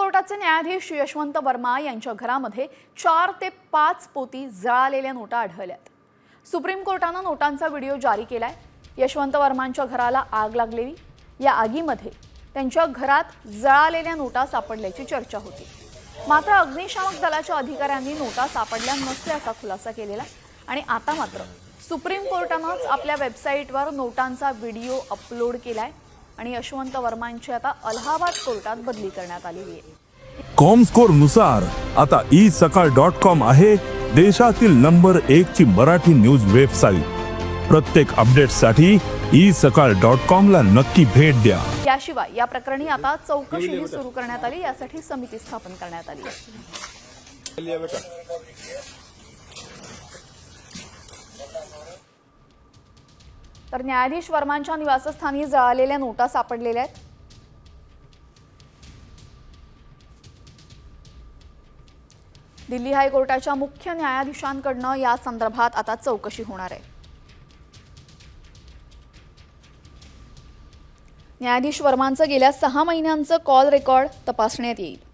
कोर्टाचे न्यायाधीश यशवंत वर्मा यांच्या घरामध्ये चार ते पाच पोती जळालेल्या नोटा आढळल्यात. सुप्रीम कोर्टानं नोटांचा व्हिडिओ जारी केलाय. यशवंत वर्मांच्या घराला आग लागलेली. या आगीमध्ये त्यांच्या घरात जळालेल्या नोटा सापडल्याची चर्चा होती. मात्र अग्निशामक दलाच्या अधिकाऱ्यांनी नोटा सापडल्या नसल्याचा खुलासा केलेला आणि आता मात्र सुप्रीम कोर्टानंच आपल्या वेबसाईटवर नोटांचा व्हिडिओ अपलोड केलाय. आणि यशवंत वर्मांची आता अलाहाबाद कोर्टात बदली करण्यात आलेली आहे. कॉमस्कोरनुसार आता ई सकाळ डॉट कॉम आहे देशातील नंबर एक ची मराठी न्यूज वेबसाईट. प्रत्येक अपडेटसाठी ई सकाळ डॉट कॉम ला नक्की भेट द्या. याशिवाय या प्रकरणी आता चौकशीही सुरू करण्यात आली यासाठी समिती स्थापन करण्यात आली तर न्यायाधीश वर्मांच्या निवासस्थानी जळालेल्या नोटा सापडलेल्या आहेत. दिल्ली हायकोर्टाच्या मुख्य न्यायाधीशांकडनं या संदर्भात आता चौकशी होणार आहे. न्यायाधीश वर्मांचं गेल्या सहा महिन्यांचं कॉल रेकॉर्ड तपासण्यात येईल.